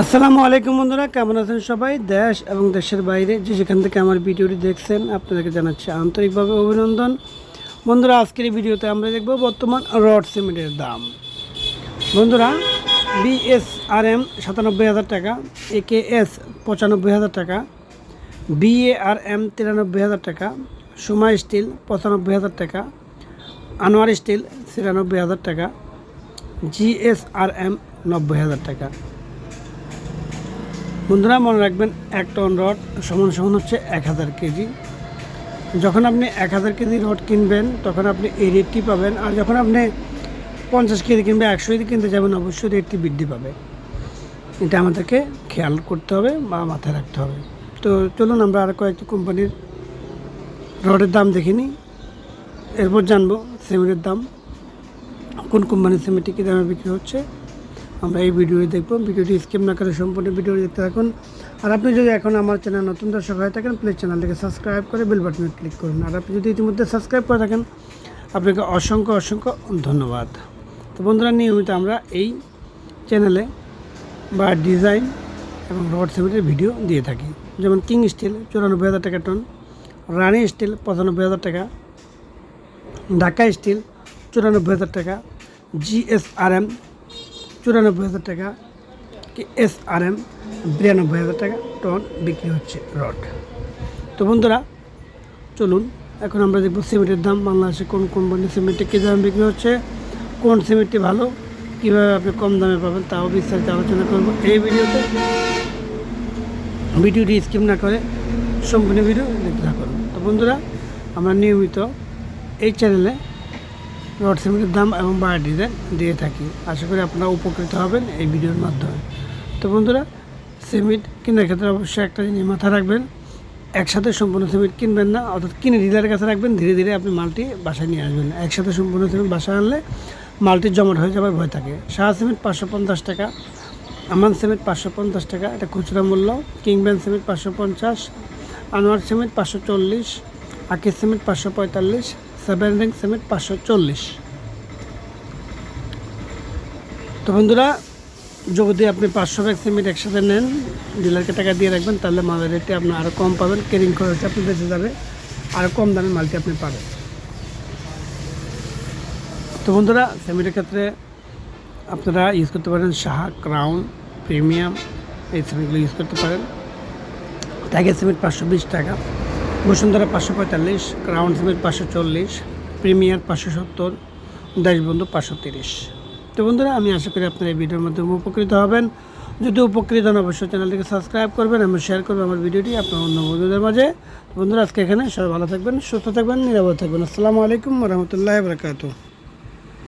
আসসালামু আলাইকুম বন্ধুরা, কেমন আছেন সবাই? দেশ এবং দেশের বাইরে যে যেখান থেকে আমার ভিডিওটি দেখছেন, আপনাদেরকে জানাচ্ছি আন্তরিকভাবে অভিনন্দন। বন্ধুরা, আজকের ভিডিওতে আমরা দেখব বর্তমান রড সিমেন্টের দাম। বন্ধুরা বিএসআরএম সাতানব্বই হাজার টাকা একেএস পঁচানব্বই হাজার টাকা বিএআরএম তিরানব্বই হাজার টাকা, সুমা স্টিল পঁচানব্বই হাজার টাকা, আনোয়ার স্টিল ছিয়ানব্বই হাজার টাকা জিএসআরএম নব্বই হাজার টাকা। বন্ধুরা, মনে রাখবেন এক টন রড সমান সমান হচ্ছে এক হাজার কেজি। যখন আপনি এক হাজার কেজি রড কিনবেন, তখন আপনি এই রেটটি পাবেন। আর যখন আপনি পঞ্চাশ কেজি কিনবে একশো কেজি কিনতে যাবেন, অবশ্যই রেটটি বৃদ্ধি পাবে। এটা আমাদেরকে খেয়াল করতে হবে বা মাথায় রাখতে হবে। তো চলুন আমরা আর কয়েকটি কোম্পানির রডের দাম দেখে নিই। এরপর জানব সিমেন্টের দাম। কোন কোম্পানির সিমেন্টটি কী দামে বিক্রি হচ্ছে? আমরা এই ভিডিওটি দেখব। ভিডিওটি স্কিপ না করে সম্পূর্ণ ভিডিও দেখতে থাকুন। আর আপনি যদি এখন আমার চ্যানেল নতুন দর্শক হয়ে থাকেন প্লিজ চ্যানেলটিকে সাবস্ক্রাইব করে বেল বাটনে ক্লিক করুন। আর আপনি যদি ইতিমধ্যে সাবস্ক্রাইব করে থাকেন, আপনাকে অসংখ্য অসংখ্য ধন্যবাদ। তো বন্ধুরা, নিয়মিত আমরা এই চ্যানেলে বা ডিজাইন এবং রড সিমেন্টের ভিডিও দিয়ে থাকি। যেমন কিং স্টিল চুরানব্বই হাজার টাকা টন রানি স্টিল পঁচানব্বই হাজার টাকা, ঢাকা স্টিল চুরানব্বই হাজার টাকা জিএসআরএম চুরানব্বই হাজার টাকা এস আর এম বিরানব্বই হাজার টাকা টন বিক্রি হচ্ছে রড। তো বন্ধুরা, চলুন, এখন আমরা দেখব সিমেন্টের দাম, বাংলাদেশে কোন কোম্পানির সিমেন্টে কী দাম বিক্রি হচ্ছে, কোন সিমেন্টটি ভালো, কীভাবে আপনি কম দামে পাবেন তাও বিস্তারিত আলোচনা করব এই ভিডিওতে। ভিডিওটি স্কিপ না করে সম্পূর্ণ ভিডিও দেখতে থাকুন। তো বন্ধুরা, আমরা নিয়মিত এই চ্যানেলে রড সিমেন্টের দাম এবং বায়ার ডিজাইন দিয়ে থাকি। আশা করি আপনারা উপকৃত হবেন এই ভিডিওর মাধ্যমে। তো বন্ধুরা, সিমেন্ট কেনার ক্ষেত্রে অবশ্যই একটা জিনিস মাথায় রাখবেন, একসাথে সম্পূর্ণ সিমেন্ট কিনবেন না, অর্থাৎ কিনে ডিলারের কাছে রাখবেন, ধীরে ধীরে আপনি মালটি বাসায় নিয়ে আসবেন। একসাথে সম্পূর্ণ সিমেন্ট বাসায় আনলে মালটি জমাট হয়ে যাবার ভয় থাকে। সাহা সিমেন্ট পাঁচশো পঞ্চাশ টাকা, আমান সিমেন্ট পাঁচশো পঞ্চাশ টাকা, এটা খুচরা মূল্য, কিংব্যান সিমেন্ট পাঁচশো পঞ্চাশ, আনোয়ার সিমেন্ট পাঁচশো চল্লিশ, আকিস সিমেন্ট পাঁচশো পঁয়তাল্লিশ সেভেন রিং সিমেন্ট পাঁচশো চল্লিশ। তো বন্ধুরা, যদি আপনি পাঁচশো ব্যাগ সিমেন্ট একসাথে নেন, ডিলারকে টাকা দিয়ে রাখবেন, তাহলে মালের রেটে আপনি আরও কম পাবেন কেরিং খরচ আপনি বেঁচে যাবে আরও কম দামে মালটি আপনি পাবেন। তো বন্ধুরা, সিমেন্টের ক্ষেত্রে আপনারা ইউজ করতে পারেন সাহা ক্রাউন, প্রিমিয়াম, এই সিমেন্টগুলো ইউজ করতে পারেন। টাইগার সিমেন্ট পাঁচশো বিশ টাকা। বসুন্ধরা পাঁচশো পঁয়তাল্লিশ ক্রাউন সিমেন্ট পাঁচশো চল্লিশ প্রিমিয়ার পাঁচশো সত্তর দেশবন্ধু পাঁচশো তিরিশ। তো বন্ধুরা, আমি আশা করি আপনারা এই ভিডিওর মাধ্যমে উপকৃত হবেন। যদি উপকৃত হন, অবশ্যই চ্যানেলটিকে সাবস্ক্রাইব করবেন এবং শেয়ার করবেন আমার ভিডিওটি আপনার অন্য বন্ধুদের মাঝে। বন্ধুরা, আজকে এখানে সবাই ভালো থাকবেন, সুস্থ থাকবেন, নিরাপদ থাকবেন। আসসালামু আলাইকুম রহমতুল্লাহ বরকাতু